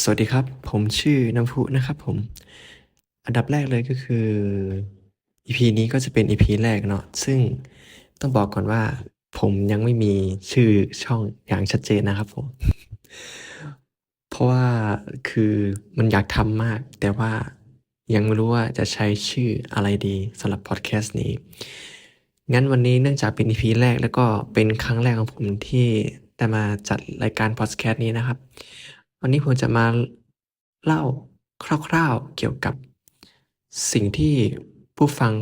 สวัสดีครับ ผมชื่อน้ำพุนะครับผม อันดับแรกเลยก็คือ EP นี้ก็จะเป็น EP แรกเนาะซึ่งต้องบอกก่อนว่า ผมยังไม่มีชื่อช่องอย่างชัดเจนนะครับผม เพราะว่าคือมันอยากทำมาก แต่ว่ายังไม่รู้ว่าจะใช้ชื่ออะไรดีสำหรับพอดแคสต์นี้ งั้นวันนี้เนื่องจากเป็น EP แรกแล้วก็เป็นครั้งแรกของผมที่ได้มาจัดรายการพอดแคสต์นี้นะครับ วันนี้ผมจะมาเล่าคร่าวๆเกี่ยวกับสิ่งที่ผู้ฟัง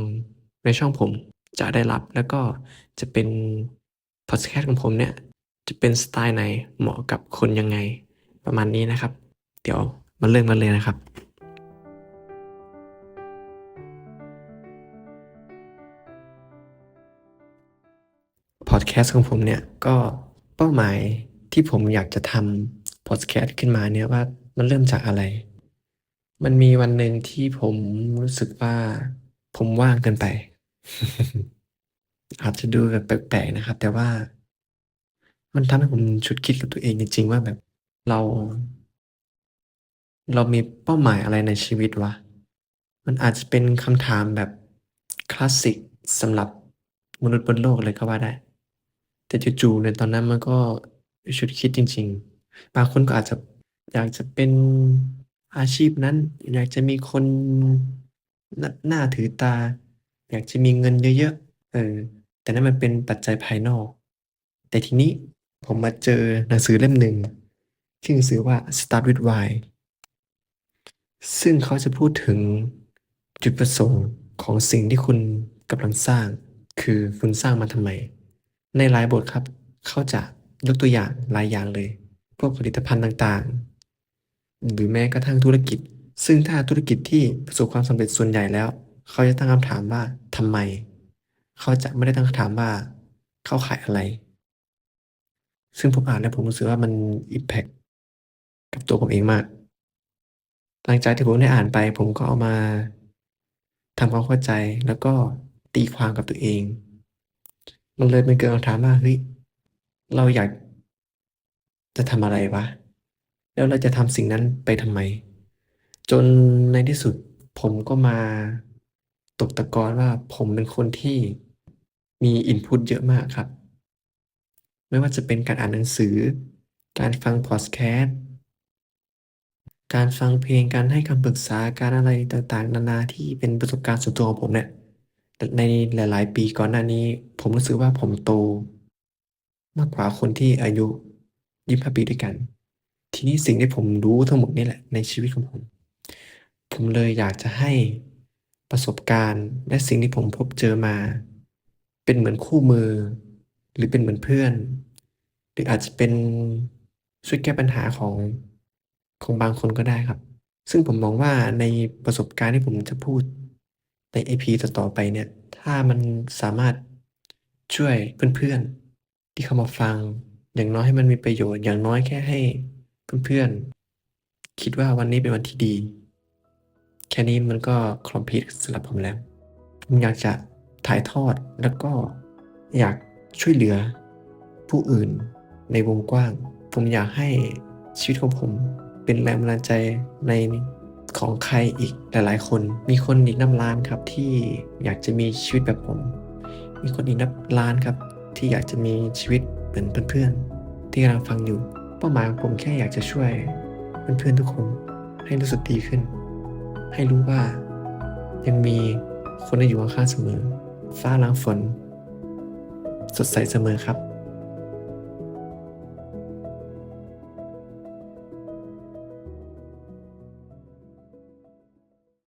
ในช่องผมจะได้รับ แล้วก็จะเป็นพอดแคสต์ของผมเนี่ย จะเป็นสไตล์ไหนเหมาะกับคนยังไงประมาณนี้นะครับ เดี๋ยวมาเริ่มกันเลยนะครับ พอดแคสต์ของผมเนี่ยก็เป้าหมายที่ผมอยากจะทำ พอดแคสต์ขึ้นมาเนี่ยว่ามันเริ่มจากอะไร มันมีวันหนึ่งที่ผมรู้สึกว่าผมว่างเกินไป อาจจะดูแบบแปลกๆนะครับ แต่ว่า มันทำให้ผมฉุดคิดกับตัวเองจริงๆว่าแบบเรา เรามีเป้าหมายอะไรในชีวิตวะ มันอาจจะเป็นคำถามแบบคลาสสิกสำหรับมนุษย์บนโลกเลยก็ว่าได้ แต่จู่ๆในตอนนั้นมันก็ฉุดคิดจริง ๆ บางคนก็อาจจะอยากจะเป็นอาชีพนั้น อยากจะมีคนนหน้าถือตา อยากจะมีเงินเยอะๆเออแต่นั่นมันเป็นปัจจัยภายนอก แต่ทีนี้ผมมาเจอหนังสือเล่มหนึ่งที่หนังสือว่า Start with Why ซึ่งเขาจะพูดถึงจุดประสงค์ของสิ่งที่คุณกำลังสร้าง คือคุณสร้างมันทำไม ในหลายบทครับ เขาจะยกตัวอย่างหลายอย่างเลย พวกผลิตภัณฑ์ต่างๆ หรือแม้กระทั่งธุรกิจ ซึ่งถ้าธุรกิจที่ประสบความสำเร็จส่วนใหญ่แล้ว เขาจะตั้งคำถามว่าทำไม เขาจะไม่ได้ตั้งคำถามว่าเขาขายอะไร ซึ่งผมอ่านแล้วผมรู้สึกว่ามันอิมแพคกับตัวผมเองมาก หลังจากที่ผมได้อ่านไป ผมก็เอามาทำความเข้าใจแล้วก็ตีความกับตัวเอง มันเลยเป็นเกิดคำถามว่าเฮ้ยเราอยาก จะทำอะไรวะ แล้วเราจะทำสิ่งนั้นไปทำไม จนในที่สุดผมก็มาตกตะกอนว่าผมเป็นคนที่มีอินพุตเยอะมากครับ ไม่ว่าจะเป็นการอ่านหนังสือ การฟังพอดแคสต์การฟังเพลงการให้คำปรึกษาการอะไรต่างๆ นานาที่เป็นประสบการณ์ส่วนตัวของผมเนี่ยในหลาย ๆ ปีก่อนหน้านี้ ผมรู้สึกว่าผมโต มากกว่าคนที่อายุ 25ปีด้วยกัน ทีนี้สิ่งที่ผมรู้ทั้งหมดนี่แหละในชีวิตของผม ผมเลยอยากจะให้ประสบการณ์ และสิ่งที่ผมพบเจอมา เป็นเหมือนคู่มือ หรือเป็นเหมือนเพื่อน หรืออาจจะเป็นช่วยแก้ปัญหาของของบางคนก็ได้ครับ ซึ่งผมมองว่าในประสบการณ์ที่ผมจะพูดใน EP ต่อๆไปเนี่ย ถ้ามันสามารถช่วยเพื่อนๆที่เข้ามาฟัง อย่างน้อยให้มันมีประโยชน์อย่างน้อยแค่ให้เพื่อนๆ คิดว่าวันนี้เป็นวันที่ดี แค่นี้มันก็ complete สำหรับผมแล้วผมอยากจะถ่ายทอดแล้วก็อยากช่วยเหลือผู้อื่นในวงกว้าง ผมอยากให้ชีวิตของผมเป็นแรงบันดาลใจในของใครอีกหลายๆ คน มีคนอีกนับล้านครับที่อยากจะมีชีวิตแบบผม มีคนอีกนับล้านครับที่อยากจะมีชีวิต มือนเพื่อนๆ ที่กำลังฟังอยู่ เป้าหมายของผมแค่อยากจะช่วยเพื่อนๆทุกคนให้รู้สึกดีขึ้น ให้รู้ว่า ยังมีคนที่อยู่ข้างๆเสมอ ฟ้าล้างฝน สดใสเสมอครับ